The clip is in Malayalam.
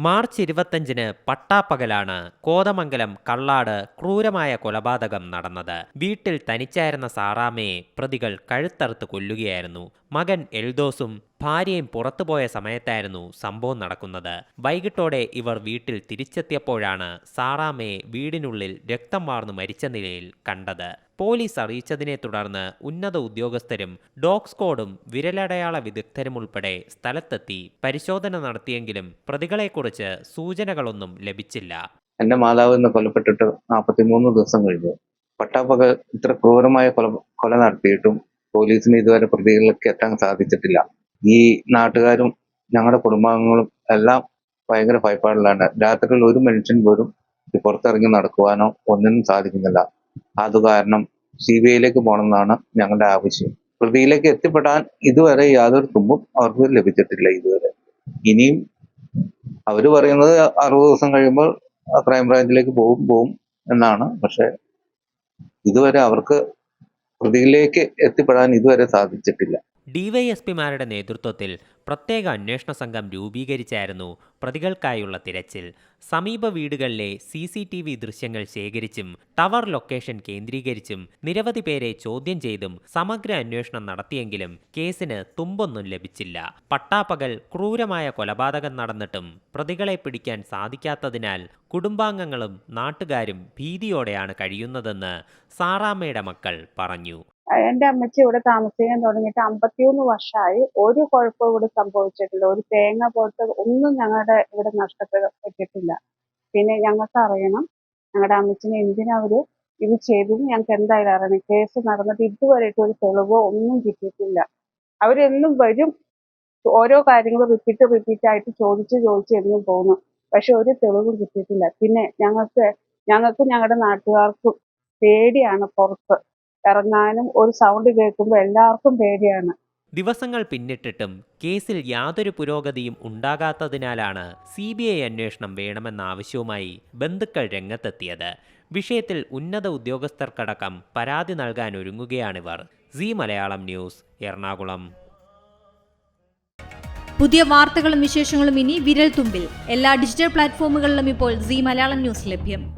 മാർച്ച് ഇരുപത്തഞ്ചിന് പട്ടാപ്പകലാണ് കോതമംഗലം കള്ളാട് ക്രൂരമായ കൊലപാതകം നടന്നത്. വീട്ടിൽ തനിച്ചായിരുന്ന സാറാമയെ പ്രതികൾ കഴുത്തറുത്ത് കൊല്ലുകയായിരുന്നു. മകൻ എൽദോസും ഭാര്യയും പുറത്തുപോയ സമയത്തായിരുന്നു സംഭവം നടക്കുന്നത്. വൈകിട്ടോടെ ഇവർ വീട്ടിൽ തിരിച്ചെത്തിയപ്പോഴാണ് സാറാമയെ വീടിനുള്ളിൽ രക്തം വാർന്നു മരിച്ച നിലയിൽ കണ്ടത്. പോലീസ് അറിയിച്ചതിനെ തുടർന്ന് ഉന്നത ഉദ്യോഗസ്ഥരും ഡോഗ് സ്ക്വാഡും വിരലടയാള വിദഗ്ധരും ഉൾപ്പെടെ സ്ഥലത്തെത്തി പരിശോധന നടത്തിയെങ്കിലും പ്രതികളെക്കുറിച്ച് സൂചനകളൊന്നും ലഭിച്ചില്ല. എന്റെ മാതാവ് ഇന്ന് കൊലപ്പെട്ടിട്ട് നാൽപ്പത്തിമൂന്ന് ദിവസം കഴിഞ്ഞു. പട്ടാപ്പക ഇത്ര ക്രൂരമായ കൊല കൊല നടത്തിയിട്ടും പോലീസിന് ഇതുവരെ പ്രതികളിലേക്ക് എത്താൻ സാധിച്ചിട്ടില്ല. ഈ നാട്ടുകാരും ഞങ്ങളുടെ കുടുംബാംഗങ്ങളും എല്ലാം ഭയങ്കര ഭയപ്പാടിലാണ്. രാത്രിയിൽ ഒരു മനുഷ്യൻ പോലും പുറത്തിറങ്ങി നടക്കുവാനോ ഒന്നിനും സാധിക്കുന്നില്ല. അത് കാരണം സി ബി ഐയിലേക്ക് പോകണമെന്നാണ് ഞങ്ങളുടെ ആവശ്യം. പ്രതിയിലേക്ക് എത്തിപ്പെടാൻ ഇതുവരെ യാതൊരു തുമ്പും അവർക്ക് ലഭിച്ചിട്ടില്ല ഇതുവരെ. ഇനിയും അവർ പറയുന്നത് അറുപത് ദിവസം കഴിയുമ്പോൾ ക്രൈംബ്രാഞ്ചിലേക്ക് പോകും പോകും എന്നാണ്. പക്ഷെ ഇതുവരെ അവർക്ക് പ്രതിയിലേക്ക് എത്തിപ്പെടാൻ ഇതുവരെ സാധിച്ചിട്ടില്ല. ഡിവൈഎസ്പിമാരുടെ നേതൃത്വത്തിൽ പ്രത്യേക അന്വേഷണ സംഘം രൂപീകരിച്ചായിരുന്നു പ്രതികൾക്കായുള്ള തിരച്ചിൽ. സമീപ വീടുകളിലെ സി സി ടി വി ദൃശ്യങ്ങൾ ശേഖരിച്ചും ടവർ ലൊക്കേഷൻ കേന്ദ്രീകരിച്ചും നിരവധി പേരെ ചോദ്യം ചെയ്തും സമഗ്ര അന്വേഷണം നടത്തിയെങ്കിലും കേസിന് തുമ്പൊന്നും ലഭിച്ചില്ല. പട്ടാപ്പകൽ ക്രൂരമായ കൊലപാതകം നടന്നിട്ടും പ്രതികളെ പിടിക്കാൻ സാധിക്കാത്തതിനാൽ കുടുംബാംഗങ്ങളും നാട്ടുകാരും ഭീതിയോടെയാണ് കഴിയുന്നതെന്ന് സാറാമ്മയുടെ മക്കൾ പറഞ്ഞു. എന്റെ അമ്മച്ചി ഇവിടെ താമസിക്കാൻ തുടങ്ങിയിട്ട് അമ്പത്തിമൂന്ന് വർഷമായി ഒരു കുഴപ്പവും ഇവിടെ സംഭവിച്ചിട്ടില്ല. ഒരു തേങ്ങ പോലത്തെ ഒന്നും ഞങ്ങളുടെ ഇവിടെ നഷ്ടപ്പെട്ടിട്ടില്ല. പിന്നെ ഞങ്ങൾക്ക് അറിയണം ഞങ്ങളുടെ അമ്മച്ചിനെ എന്തിനാ അവർ ഇത് ചെയ്തത് ഞങ്ങൾക്ക് എന്തായാലും അറിയണം. കേസ് നടന്നിട്ട് ഇതുവരെയായിട്ട് ഒരു തെളിവോ ഒന്നും കിട്ടിയിട്ടില്ല. അവരെന്നും വരും ഓരോ കാര്യങ്ങൾ റിപ്പീറ്റ് റിപ്പീറ്റ് ആയിട്ട് ചോദിച്ച് ചോദിച്ച് എന്നും പോകുന്നു. പക്ഷെ ഒരു തെളിവും കിട്ടിയിട്ടില്ല. പിന്നെ ഞങ്ങൾക്ക് ഞങ്ങൾക്കും ഞങ്ങളുടെ നാട്ടുകാർക്കും പേടിയാണ് പുറത്ത്. ഇറങ്ങാനും ഒരു സൗണ്ട് കേൾക്കുമ്പോൾ എല്ലാവർക്കും പേടിയാണ്. ദിവസങ്ങൾ പിന്നിട്ടിട്ടും കേസിൽ യാതൊരു പുരോഗതിയും ഉണ്ടാകാത്തതിനാലാണ് സി ബി ഐ അന്വേഷണം വേണമെന്ന ആവശ്യവുമായി ബന്ധുക്കൾ രംഗത്തെത്തിയത്. വിഷയത്തിൽ ഉന്നത ഉദ്യോഗസ്ഥർക്കടക്കം പരാതി നൽകാൻ ഒരുങ്ങുകയാണിവർ. C Malayalam news Ernakulam. പുതിയ വാർത്തകളും വിശേഷങ്ങളും ഇനി വിരൽ തുമ്പിൽ എല്ലാ ഡിജിറ്റൽ പ്ലാറ്റ്ഫോമുകളിലും ഇപ്പോൾ സി മലയാളം ന്യൂസ് ലഭ്യം.